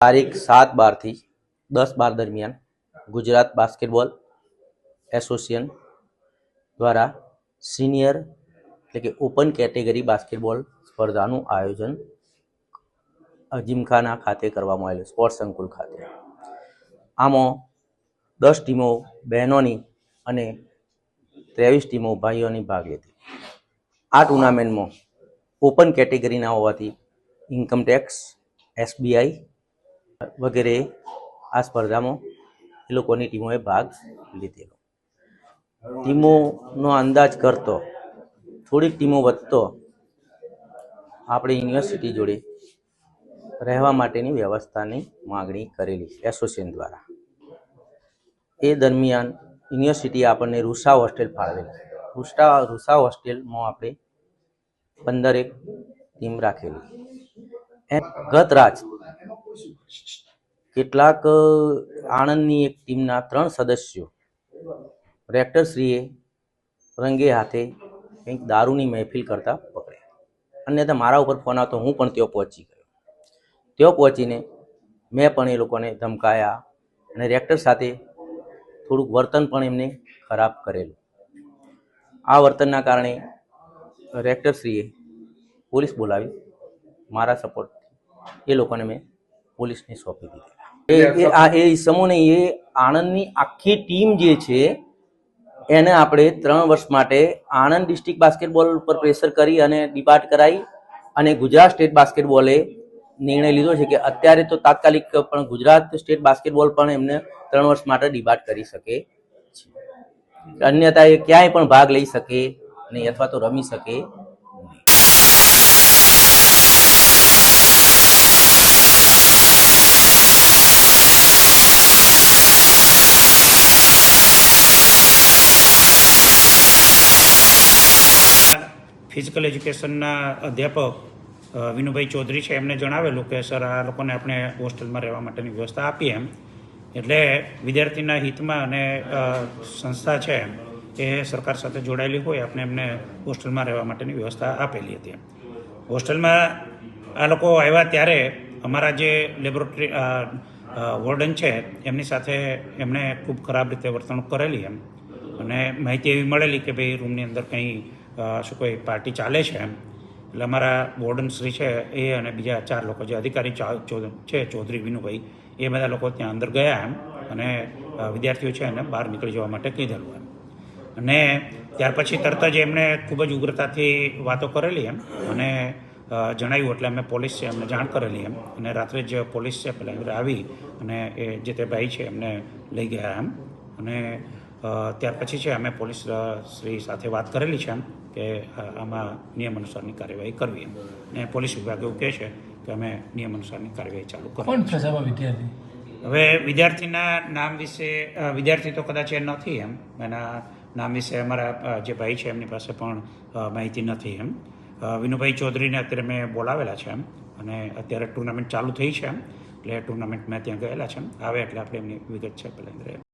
તારીખ સાત બારથી દસ બાર દરમિયાન ગુજરાત બાસ્કેટબોલ એસોસિએશન દ્વારા સિનિયર એટલે કે ઓપન કેટેગરી બાસ્કેટબોલ સ્પર્ધાનું આયોજન જીમખાના ખાતે કરવામાં આવેલું, સ્પોર્ટ્સ સંકુલ ખાતે. આમાં દસ ટીમો બહેનોની અને ત્રેવીસ ટીમો ભાઈઓની ભાગ લીધી. આ ટુર્નામેન્ટમાં ઓપન કેટેગરીના હોવાથી ઇન્કમટેક્સ એસબીઆઈ વગેરે આ સ્પર્ધામાં એ લોકોની ટીમોએ ભાગ લીધેલો. ટીમોનો અંદાજ કરતો, થોડીક ટીમો વધતો, આપણે યુનિવર્સિટી જોડે રહેવા માટેની વ્યવસ્થાની માગણી કરેલી એસોસિએશન દ્વારા. એ દરમિયાન યુનિવર્સિટી આપણને રૂસા હોસ્ટેલ ફાળવેલી રૂસા રૂસા હોસ્ટેલમાં આપણે પંદરેક ટીમ રાખેલી. એ ગત રાત કેટલાક આણંદની એક ટીમના ત્રણ સદસ્યો રેક્ટરશ્રીએ રંગે હાથે કંઈક દારૂની મહેફિલ કરતા પકડ્યા. અન્યથા મારા ઉપર ફોન આવતો હું પણ ત્યાં પહોંચી ગયો. ત્યાં પહોંચીને મેં પણ એ લોકોને ધમકાયા અને રેક્ટર સાથે થોડુંક વર્તન પણ એમને ખરાબ કરેલું. આ વર્તનના કારણે રેક્ટરશ્રીએ પોલીસ બોલાવી મારા સપોર્ટ એ લોકોને મેં પોલીસને સોંપી દીધેલા. એ આ એ ઈસમોને એ આણંદની આખી ટીમ જે છે એને આપણે ત્રણ વર્ષ માટે આણંદ ડિસ્ટ્રિક્ટ બાસ્કેટબોલ ઉપર પ્રેશર કરી અને ડિબાટ કરાવી અને ગુજરાત સ્ટેટ બાસ્કેટબોલે નિર્ણય લીધો છે કે અત્યારે તો તાત્કાલિક પણ ગુજરાત સ્ટેટ બાસ્કેટબોલ પણ એમને ત્રણ વર્ષ માટે ડિબાટ કરી શકે છે. અન્યથા એ ક્યાંય પણ ભાગ લઈ શકે નહીં અથવા તો રમી શકે નહીં ફિઝિકલ એજ્યુકેશનના અધ્યાપક વિનુભાઈ ચૌધરી છે, એમને જણાવેલું કે, સર, આ લોકોને આપણે હોસ્ટેલમાં રહેવા માટેની વ્યવસ્થા આપીએ એમ. એટલે વિદ્યાર્થીના હિતમાં અને સંસ્થા છે એમ, એ સરકાર સાથે જોડાયેલી હોય, આપણે એમને હોસ્ટેલમાં રહેવા માટેની વ્યવસ્થા આપેલી હતી હોસ્ટેલમાં આ લોકો આવ્યા ત્યારે અમારા જે લેબોરેટરી વોર્ડન છે, એમની સાથે એમણે ખૂબ ખરાબ રીતે વર્તણૂક કરેલી એમ. અને માહિતી એવી મળેલી કે ભાઈ રૂમની અંદર કંઈ શું કોઈ પાર્ટી ચાલે છે એમ. એટલે અમારા વોર્ડન શ્રી છે એ અને બીજા ચાર લોકો જે અધિકારી છે, ચૌધરી વિનુભાઈ, એ બધા લોકો ત્યાં અંદર ગયા એમ અને વિદ્યાર્થીઓ છે એને બહાર નીકળી જવા માટે કીધેલું એમ. અને ત્યાર પછી તરત જ એમણે ખૂબ જ ઉગ્રતાથી વાતો કરેલી એમ અને જણાવ્યું એટલે અમે પોલીસ છે એમને જાણ કરેલી એમ અને રાત્રે જ પોલીસ છે એમને આવી અને એ જે તે ભાઈ છે એમને લઈ ગયા એમ. અને ત્યાર પછી છે અમે પોલીસ શ્રી સાથે વાત કરેલી છે એમ કે આમાં નિયમ અનુસારની કાર્યવાહી કરવી એમ. ને પોલીસ વિભાગ એવું કહે છે કે અમે નિયમ અનુસારની કાર્યવાહી ચાલુ કરો કોણ વિદ્યાર્થી? હવે વિદ્યાર્થીના નામ વિશે વિદ્યાર્થી તો કદાચ એ નથી એમ. એના નામ વિશે અમારા જે ભાઈ છે એમની પાસે પણ માહિતી નથી એમ. વિનુભાઈ ચૌધરીને અત્યારે મેં બોલાવેલા છે એમ. અને અત્યારે ટુર્નામેન્ટ ચાલુ થઈ છે એમ. એટલે ટુર્નામેન્ટ મેં ત્યાં ગયેલા છે એમ. આવે એટલે આપણે એમની વિગત છે પેલા